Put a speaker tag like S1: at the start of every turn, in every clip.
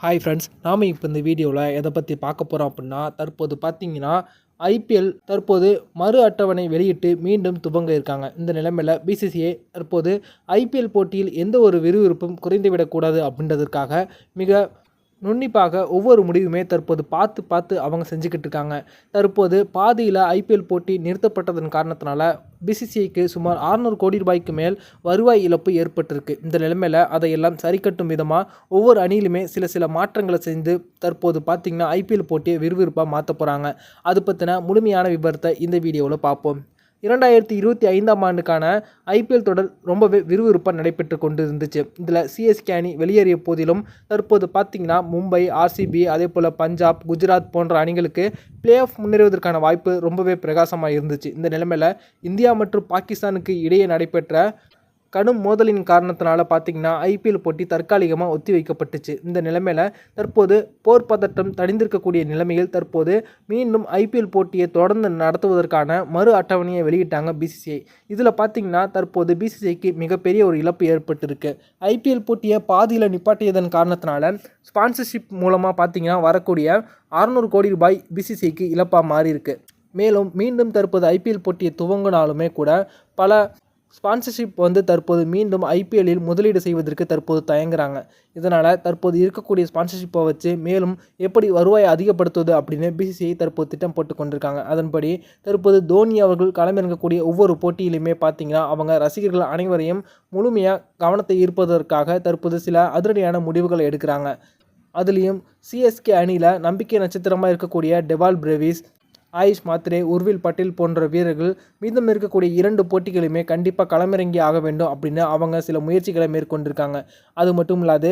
S1: Hi friends நாம் இப்போ இந்த வீடியோவில் எதை பற்றி பார்க்க போகிறோம் அப்படின்னா தற்போது பார்த்தீங்கன்னா ஐபிஎல் தற்போது மறு அட்டவணை வெளியிட்டு மீண்டும் துவங்க இருக்காங்க. இந்த நிலைமையில் பிசிசிஐ தற்போது ஐபிஎல் போட்டியில் எந்த ஒரு விறுவிறுப்பும் குறைந்துவிடக்கூடாது அப்படின்றதற்காக மிக நுண்ணிப்பாக ஒவ்வொரு முடிவுமே தற்போது பார்த்து பார்த்து அவங்க செஞ்சுக்கிட்டு இருக்காங்க. தற்போது பாதியில் ஐபிஎல் போட்டி நிறுத்தப்பட்டதன் காரணத்தினால பிசிசிஐக்கு சுமார் 600 கோடி ரூபாய்க்கு மேல் வருவாய் இழப்பு ஏற்பட்டிருக்கு. இந்த நிலைமையில் அதையெல்லாம் சரிக்கட்டும் விதமாக ஒவ்வொரு அணியிலுமே சில சில மாற்றங்களை செஞ்சு தற்போது பார்த்திங்கன்னா ஐபிஎல் போட்டியை விறுவிறுப்பாக மாற்ற போகிறாங்க அது பற்றின முழுமையான விபரத்தை இந்த வீடியோவில் பார்ப்போம். இரண்டாயிரத்தி இருபத்தி ஐந்தாம் ஆண்டுக்கான ஐபிஎல் தொடர் ரொம்பவே விறுவிறுப்பாக நடைபெற்று கொண்டு இருந்துச்சு இதில் சிஎஸ்கே அணி வெளியேறிய போதிலும் தற்போது பார்த்தீங்கன்னா மும்பை ஆர்சிபி அதே போல் பஞ்சாப் குஜராத் போன்ற அணிகளுக்கு பிளே ஆஃப் முன்னேறுவதற்கான வாய்ப்பு ரொம்பவே பிரகாசமாக இருந்துச்சு. இந்த நிலைமையில் இந்தியா மற்றும் பாகிஸ்தானுக்கு இடையே நடைபெற்ற கடும் மோதலின் காரணத்தினால பார்த்தீங்கன்னா ஐபிஎல் போட்டி தற்காலிகமாக ஒத்தி வைக்கப்பட்டுச்சு இந்த நிலைமையில் தற்போது போர் பதட்டம் தணிந்திருக்கக்கூடிய நிலைமையில் தற்போது மீண்டும் ஐபிஎல் போட்டியை தொடர்ந்து நடத்துவதற்கான மறு அட்டவணையை வெளியிட்டாங்க பிசிசிஐ இதில் பார்த்தீங்கன்னா தற்போது பிசிசிஐக்கு மிகப்பெரிய ஒரு இழப்பு ஏற்பட்டிருக்கு. ஐபிஎல் போட்டியை பாதியில் நிப்பாட்டியதன் காரணத்தினால ஸ்பான்சர்ஷிப் மூலமாக பார்த்தீங்கன்னா வரக்கூடிய அறநூறு கோடி ரூபாய் பிசிசிஐக்கு இழப்பாக மாறியிருக்கு. மேலும் மீண்டும் தற்போது ஐபிஎல் போட்டியை துவங்கினாலுமே கூட பல ஸ்பான்சர்ஷிப் வந்து தற்போது மீண்டும் ஐபிஎல்லில் முதலீடு செய்வதற்கு தற்போது தயங்குறாங்க. இதனால் தற்போது இருக்கக்கூடிய ஸ்பான்சர்ஷிப்பை வச்சு மேலும் எப்படி வருவாயை அதிகப்படுத்துவது அப்படின்னு பிசிசிஐ தற்போது திட்டம் போட்டு கொண்டிருக்காங்க. அதன்படி தற்போது தோனி அவர்கள் களமிறங்கக்கூடிய ஒவ்வொரு போட்டியிலுமே பார்த்தீங்கன்னா அவங்க ரசிகர்கள் அனைவரையும் முழுமையாக கவனத்தை ஈர்ப்பதற்காக தற்போது சில அதிரடியான முடிவுகளை எடுக்கிறாங்க. அதுலேயும் சிஎஸ்கே அணியில் நம்பிக்கை நட்சத்திரமாக இருக்கக்கூடிய டெவால் பிரேவிஸ் ஆயுஷ் மாத்ரே உர்வில் பட்டேல் போன்ற வீரர்கள் மீதம் இருக்கக்கூடிய இரண்டு போட்டிகளுமே கண்டிப்பாக களமிறங்கி ஆக வேண்டும் அப்படின்னு அவங்க சில முயற்சிகளை மேற்கொண்டிருக்காங்க. அது மட்டும் இல்லாது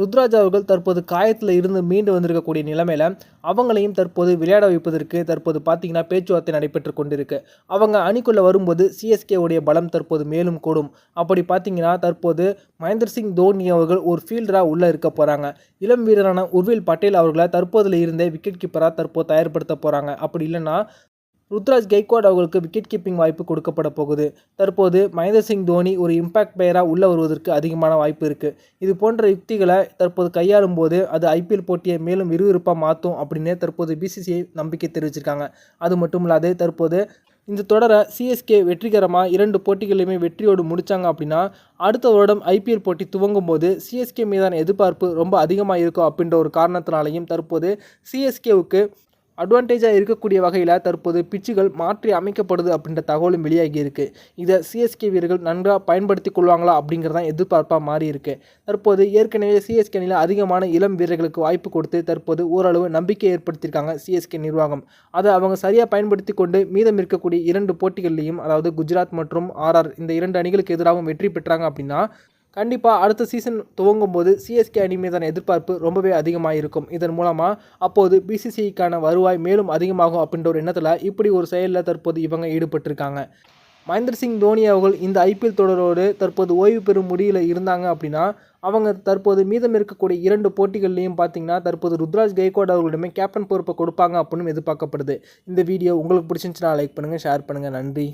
S1: ருத்ராஜ் அவர்கள் தற்போது காயத்தில் இருந்து மீண்டு வந்திருக்கக்கூடிய நிலைமையில் அவங்களையும் தற்போது விளையாட வைப்பதற்கு தற்போது பார்த்தீங்கன்னா பேச்சுவார்த்தை நடைபெற்று கொண்டிருக்கு. அவங்க அணிக்குள்ளே வரும்போது சிஎஸ்கே உடைய பலம் தற்போது மேலும் கூடும். அப்படி பார்த்தீங்கன்னா தற்போது மகேந்திர சிங் தோனி அவர்கள் ஒரு ஃபீல்டராக உள்ளே இருக்க போகிறாங்க இளம் வீரரான உர்வில் பட்டேல் அவர்களை தற்போதில் இருந்தே விக்கெட் கீப்பராக தற்போது தயார்படுத்த போகிறாங்க அப்படி இல்லைன்னா ருத்ராஜ் கெய்க்வாட் அவர்களுக்கு விக்கெட் கீப்பிங் வாய்ப்பு கொடுக்கப்பட போகுது. தற்போது மகேந்திர சிங் தோனி ஒரு இம்பாக்ட் பிளேயராக உள்ளே வருவதற்கு அதிகமான வாய்ப்பு இருக்குது இது போன்ற யுக்திகளை தற்போது கையாளும் போது அது ஐபிஎல் போட்டியை மேலும் விறுவிறுப்பாக மாற்றும் அப்படின்னு தற்போது பிசிசிஐ நம்பிக்கை தெரிவிச்சிருக்காங்க. அது மட்டும் இல்லாது தற்போது இந்த தொடரை சிஎஸ்கே வெற்றிகரமாக இரண்டு போட்டிகளையுமே வெற்றியோடு முடித்தாங்க அப்படின்னா அடுத்த வருடம் ஐபிஎல் போட்டி துவங்கும் போது சிஎஸ்கே மீதான எதிர்பார்ப்பு ரொம்ப அதிகமாக இருக்கும் அப்படின்ற ஒரு காரணத்தினாலையும் தற்போது சிஎஸ்கேவுக்கு அட்வான்டேஜாக இருக்கக்கூடிய வகையில் தற்போது பிச்சுகள் மாற்றி அமைக்கப்படுது அப்படின்ற தகவலும் வெளியாகி இருக்கு. இதை சிஎஸ்கே வீரர்கள் நன்றாக பயன்படுத்தி கொள்வாங்களா அப்படிங்கிறதான் எதிர்பார்ப்பாக மாறி இருக்கு. தற்போது ஏற்கனவே சிஎஸ்கே அணியில் அதிகமான இளம் வீரர்களுக்கு வாய்ப்பு கொடுத்து தற்போது ஓரளவு நம்பிக்கை ஏற்படுத்தியிருக்காங்க சிஎஸ்கே நிர்வாகம். அதை அவங்க சரியாக பயன்படுத்தி கொண்டு மீதம் இருக்கக்கூடிய இரண்டு போட்டிகள்லையும் அதாவது குஜராத் மற்றும் ஆர்ஆர் இந்த இரண்டு அணிகளுக்கு எதிராகவும் வெற்றி பெற்றாங்க அப்படின்னா கண்டிப்பாக அடுத்த சீசன் துவங்கும் போது சிஎஸ்கே அணி மீதான எதிர்பார்ப்பு ரொம்பவே அதிகமாக இருக்கும் இதன் மூலமாக அப்போது பிசிசிஐக்கான வருவாய் மேலும் அதிகமாகும் அப்படின்ற ஒரு எண்ணத்தில் இப்படி ஒரு செயலில் தற்போது இவங்க ஈடுபட்டிருக்காங்க. மகேந்திர சிங் தோனி அவர்கள் இந்த ஐபிஎல் தொடரோடு தற்போது ஓய்வு பெறும் முடியில் இருந்தாங்க அப்படின்னா அவங்க தற்போது மீதம் இருக்கக்கூடிய இரண்டு போட்டிகள்லையும் பார்த்தீங்கன்னா தற்போது ருத்ராஜ் கெய்கோட் அவர்களிடமே கேப்டன் பொறுப்பை கொடுப்பாங்க அப்படின்னு எதிர்பார்க்கப்படுது. இந்த வீடியோ உங்களுக்கு பிடிச்சிருந்துச்சுன்னா லைக் பண்ணுங்கள் ஷேர் பண்ணுங்கள் நன்றி.